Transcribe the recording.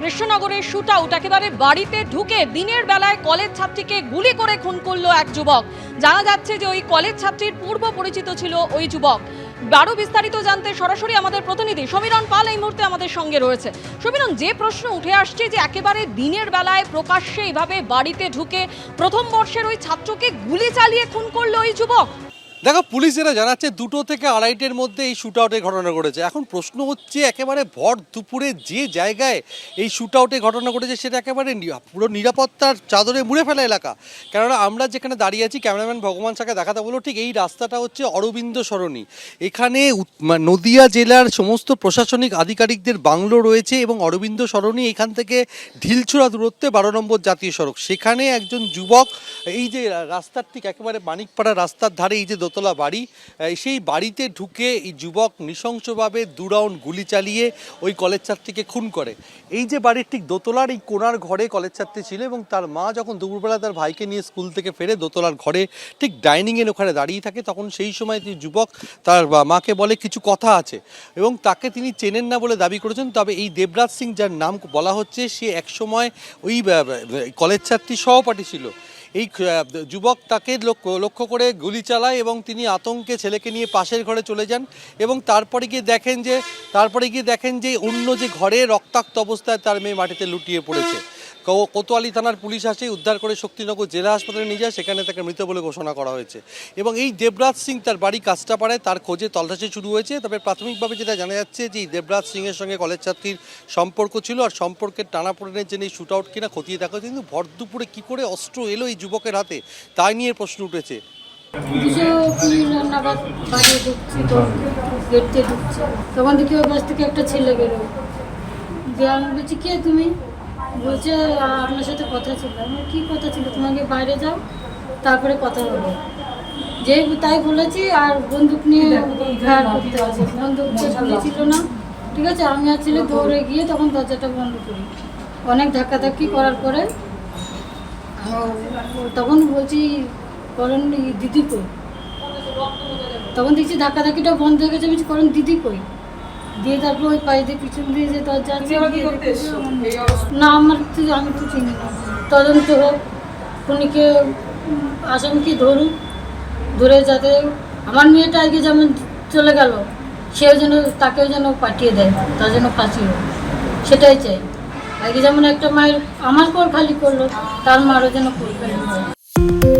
কৃষ্ণনগরের shoot out একেবারে বাড়িতে ঢুকে দিনের বেলায় কলেজ ছাত্রীকে গুলি করে খুন করল এক যুবক। জানা যাচ্ছে যে ওই কলেজ ছাত্রীর পূর্ব পরিচিত ছিল ওই যুবক। আরও বিস্তারিত জানতে সরাসরি আমাদের প্রতিনিধি সমীরণ পাল এই মুহূর্তে আমাদের সঙ্গে রয়েছে। সমীরণ, যে প্রশ্ন উঠে আসছে যে একেবারে দিনের বেলায় প্রকাশ্যে এইভাবে বাড়িতে ঢুকে প্রথম বর্ষের ওই ছাত্রকে গুলি চালিয়ে খুন করল ওই যুবক। দেখো পুলিশ যেটা জানাচ্ছে দুটো থেকে আড়াইটের মধ্যে এই শুট আউটের ঘটনা ঘটেছে। এখন প্রশ্ন হচ্ছে, একেবারে ভর দুপুরে যে জায়গায় এই শুট আউটের ঘটনা ঘটেছে, সেটা একেবারে পুরো নিরাপত্তার চাদরে মুড়ে ফেলা এলাকা। কেননা, আমরা যেখানে দাঁড়িয়ে আছি, ক্যামেরাম্যান ভগবান সাকে দেখাতে বলো ঠিক এই রাস্তাটা হচ্ছে অরবিন্দ সরণি। এখানে নদিয়া জেলার সমস্ত প্রশাসনিক আধিকারিকদের বাংলো রয়েছে এবং অরবিন্দ সরণি এখান থেকে ঢিলছোড়া দূরত্বে বারো নম্বর জাতীয় সড়ক। সেখানে একজন যুবক, এই যে রাস্তার ঠিক একেবারে মানিকপাড়া রাস্তার ধারে এই যে দোতলা বাড়ি সেই বাড়িতে ঢুকে এই যুবক নৃশংসভাবে দু রাউন্ড গুলি চালিয়ে ওই কলেজ ছাত্রীকে খুন করে। এই যে বাড়ির ঠিক দোতলার এই কোনার ঘরে কলেজ ছাত্রী ছিল এবং তার মা যখন দুপুরবেলা তার ভাইকে নিয়ে স্কুল থেকে ফেরে দোতলার ঘরে ঠিক ডাইনিংয়ের ওখানে দাঁড়িয়ে থাকে, তখন সেই সময় তিনি যুবক তার মাকে বলে কিছু কথা আছে এবং তাকে তিনি চেনেন না বলে দাবি করেছেন। তবে এই দেবরাজ সিং, যার নাম বলা হচ্ছে, সে একসময় ওই কলেজ ছাত্রী সহপাঠী ছিল। এই যুবক তাকে লক্ষ্য করে গুলি চালায় এবং তিনি আতঙ্কে ছেলেকে নিয়ে পাশের ঘরে চলে যান এবং তারপরে গিয়ে দেখেন যে, তারপরে গিয়ে দেখেন যে অন্য যে ঘরে রক্তাক্ত অবস্থায় তার মেয়ে মাটিতে লুটিয়ে পড়েছে। কোতোয়ালি থানার পুলিশ আসে, উদ্ধার করে শক্তিনগর জেলা হাসপাতালে নিয়ে যায়, সেখানে তাকে মৃত বলে ঘোষণা করা হয়েছে। এবং এই দেবরাজ সিং তার বাড়ি কাজটাপাড়ায় তার খোঁজে তল্লাশি শুরু হয়েছে। তবে প্রাথমিকভাবে যেটা জানা যাচ্ছে যে দেবরাজ সিংয়ের সঙ্গে কলেজ ছাত্রীর সম্পর্ক ছিল, আর সম্পর্কের টানাপোড়েনের জন্য এই শুট আউট কিনা খতিয়ে দেখা কিন্তু ভর দুপুরে কী করে অস্ত্র এলো এই যুবকের হাতে তাই নিয়ে প্রশ্ন উঠেছে। তখন দেখি ওই বাস থেকে একটা ছেলে বেরো দিয়ে আমি বলছি, কে তুমি? বলছে আপনার সাথে কথা ছিল। আমার কী কথা ছিল? তোমাকে বাইরে যাও তারপরে কথা হবে। যে তাই বলেছি আর বন্দুক নিয়ে ঘাড় করতে আছে। বন্দুক ছিল না। ঠিক আছে আমি আর ছেলে দৌড়ে গিয়ে তখন দরজাটা বন্ধ করি। অনেক ধাক্কাধাক্কি করার পরে তখন বলছি করণ দিদি কই? তখন দেখছি ধাক্কা ধাক্কিটা বন্ধ হয়ে গেছে। বলছি করণ দিদি কই? দিয়ে তারপর ওই পাশ দিয়ে পিছন দিয়ে যে দরজা আছে না আমার তো আমি তো চিনি না। তদন্ত হোক উম, আসামিকে ধরুক ধরে যাতে আমার মেয়েটা আগে যেমন চলে গেল সেও যেন তাকেও যেন পাঠিয়ে দেয় তার জন্য ফাঁসি হোক। সেটাই চাই। আগে যেমন একটা মায়ের আমার পর খালি করল তার মারও যেন কোল হয়।